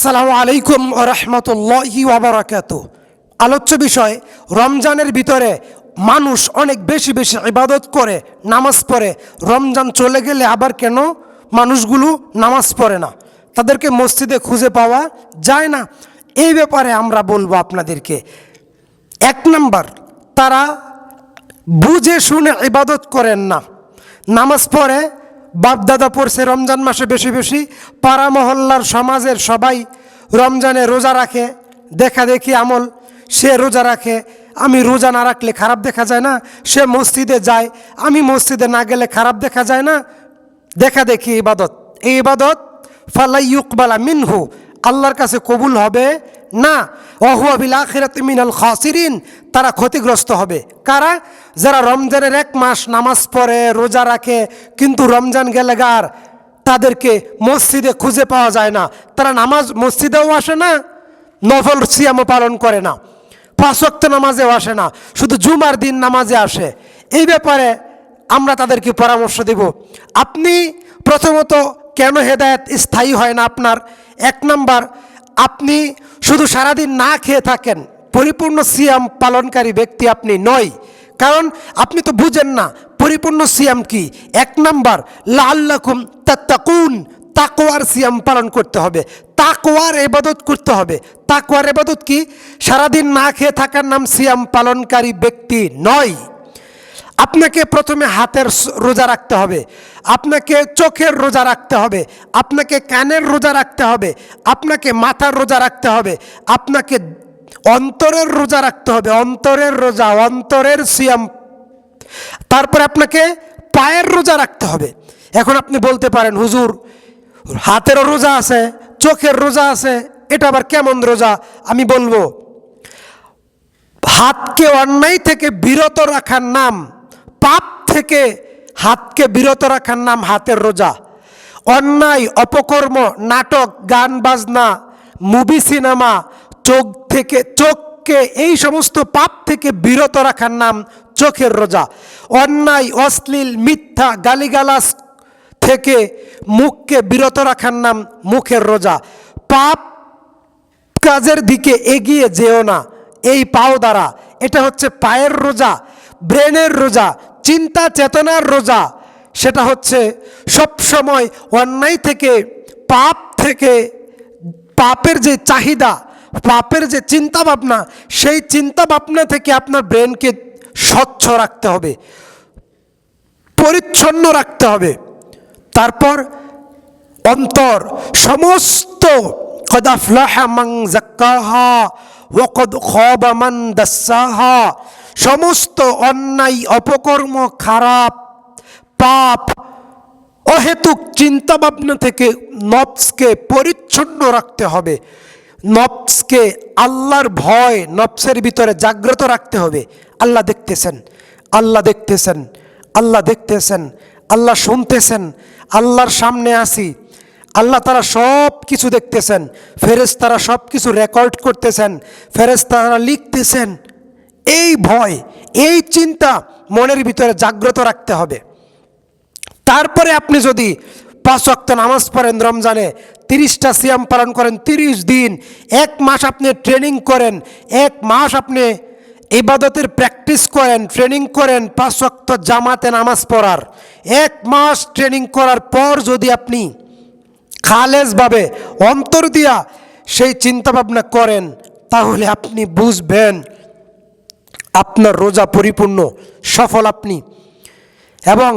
আসসালামু আলাইকুম রহমতুল্লাহি ওবরাকাত আলোচ্য বিষয়, রমজানের ভিতরে মানুষ অনেক বেশি বেশি ইবাদত করে, নামাজ পড়ে। রমজান চলে গেলে আবার কেন মানুষগুলো নামাজ পড়ে না? তাদেরকে মসজিদে খুঁজে পাওয়া যায় না। এই ব্যাপারে আমরা বলব আপনাদেরকে। এক নাম্বার, তারা বুঝে শুনে ইবাদত করেন না। নামাজ পড়ে বাপদাদা পড়ছে রমজান মাসে বেশি বেশি, পাড়া মহল্লার সমাজের সবাই রমজানে রোজা রাখে, দেখা দেখি আমল, সে রোজা রাখে, আমি রোজা না রাখলে খারাপ দেখা যায় না, সে মসজিদে যায়, আমি মসজিদে না গেলে খারাপ দেখা যায় না, দেখা দেখি ইবাদত, এই ইবাদত ফালাই ইউকবালা মিনহু, আল্লাহর কাছে কবুল হবে না অহুয়াবিল আখিরাত মিনাল খাসিরিন, তারা ক্ষতিগ্রস্ত হবে। কারা? যারা রমজানের এক মাস নামাজ পড়ে, রোজা রাখে, কিন্তু রমজান গেলে গার তাদেরকে মসজিদে খুঁজে পাওয়া যায় না। তারা নামাজ মসজিদেও আসে না, নফল সিয়ামও পালন করে না। পাঁচক্ত নামাজেও আসে না, শুধু জুমার দিন নামাজে আসে। এই ব্যাপারে আমরা তাদেরকে পরামর্শ দেব। আপনি প্রথমত কেন হেদায়েত স্থায়ী হয় না আপনার? এক নাম্বার আপনি শুধু সারাদিন না খেয়ে থাকেন, পরিপূর্ণ সিয়াম পালনকারী ব্যক্তি আপনি নয়। কারণ আপনি তো বুঝেন না, পরিপূর্ণ সিয়াম কি? এক নাম্বার লাল্লাকুম তাত্তাকুন তাকোয়ার সিয়াম পালন করতে হবে। তাকোয়ার এবাদত করতে হবে। তাকোয়ার এবাদত কি? সারাদিন না খেয়ে থাকার নাম সিয়াম পালনকারী ব্যক্তি নয়। আপনাকে প্রথমে হাতের রোজা রাখতে হবে। আপনাকে চোখের রোজা রাখতে হবে। আপনাকে কানের রোজা রাখতে হবে। আপনাকে মাথার রোজা রাখতে হবে। আপনাকে অন্তরের রোজা রাখতে হবে। অন্তরের রোজা, অন্তরের সিয়াম। তারপরে আপনাকে পায়ের রোজা রাখতে হবে। এখন আপনি বলতে পারেন, হুজুর হাতেরও রোজা আছে, চোখের রোজা আছে, এটা আবার কেমন রোজা? আমি বলব, হাতকে অন্যায় থেকে বিরত রাখার নাম পাপ থেকে হাতকে বিরত রাখার নাম হাতের রোজা। অন্যায়, অপকর্ম, নাটক, গান, বাজনা, মুভি, সিনেমা, চোখ থেকে, চোখকে, এই সমস্ত পাপ থেকে বিরত রাখার নাম চোখের রোজা। অন্যায়, অশ্লীল, মিথ্যা গালিগালাস থেকে মুখকে বিরত রাখার নাম মুখের রোজা। পাপ কাজের দিকে এগিয়ে যেও না। এই পাও দ্বারা। এটা হচ্ছে পায়ের রোজা, ব্রেনের রোজা চিন্তা চেতনার রোজা, সেটা হচ্ছে সব সময় অন্যায় থেকে, পাপ থেকে, পাপের যে চাহিদা, পাপের যে চিন্তা ভাবনা সেই চিন্তা ভাবনা থেকে আপনার ব্রেনকে স্বচ্ছ রাখতে হবে, পরিচ্ছন্ন রাখতে হবে। তারপর অন্তর, সমস্ত, কদ আফলাহা মান যাক্কাহা ওয়া কদ খাবা মান দাসসাহা সমস্ত অন্যায়, অপকর্ম, খারাপ, পাপ, অহেতুক চিন্তা ভাবনা থেকে নফসকে পরিচ্ছন্ন রাখতে হবে। নফসকে আল্লাহর ভয়, নফসের ভিতরে জাগ্রত রাখতে হবে। আল্লাহ দেখতেছেন আল্লাহ দেখতেছেন আল্লাহ দেখতেছেন, আল্লাহ শুনতেছেন, আল্লাহর সামনে আসি আল্লাহ তারা সব কিছু দেখতেছেন তারা সব কিছু রেকর্ড করতেছেন তারা লিখতেছেন। এই ভয়, এই চিন্তা মনের ভিতরে জাগ্রত রাখতে হবে। তারপরে আপনি যদি পাঁচ ওয়াক্ত নামাজ পড়েন রমজানে, তিরিশটা সিয়াম পালন করেন, তিরিশ দিন, এক মাস আপনি ট্রেনিং করেন, এক মাস আপনি ইবাদতের প্র্যাকটিস করেন, ট্রেনিং করেন পাঁচ ওয়াক্ত জামাতে নামাজ পড়ার। এক মাস ট্রেনিং করার পর যদি আপনি খালেজভাবে অন্তর দিয়া সেই চিন্তাভাবনা করেন, তাহলে আপনি বুঝবেন আপনার রোজা পরিপূর্ণ সফল আপনি। এবং